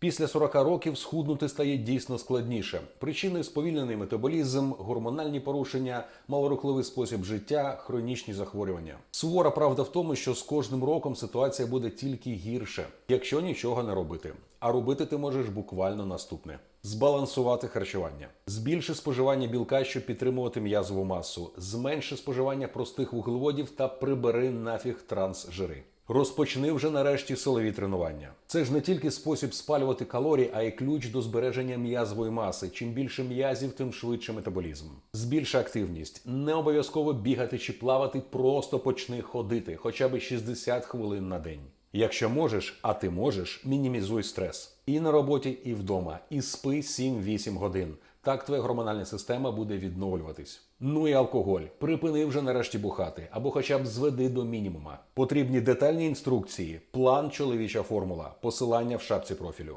Після 40 років схуднути стає дійсно складніше. Причини сповільнений метаболізм, гормональні порушення, малорухливий спосіб життя, хронічні захворювання. Сувора правда в тому, що з кожним роком ситуація буде тільки гірше, якщо нічого не робити. А робити ти можеш буквально наступне: збалансувати харчування, збільши споживання білка, щоб підтримувати м'язову масу, зменши споживання простих вуглеводів та прибери нафіг трансжири. Розпочни вже нарешті силові тренування. Це ж не тільки спосіб спалювати калорії, а й ключ до збереження м'язової маси. Чим більше м'язів, тим швидше метаболізм. Збільша активність. Не обов'язково бігати чи плавати, просто почни ходити, хоча б 60 хвилин на день. Якщо можеш, а ти можеш, мінімізуй стрес і на роботі, і вдома, і спи 7-8 годин. Так твоя гормональна система буде відновлюватись. Ну і алкоголь. Припини вже нарешті бухати, або хоча б зведи до мінімума. Потрібні детальні інструкції, план чоловіча формула, посилання в шапці профілю.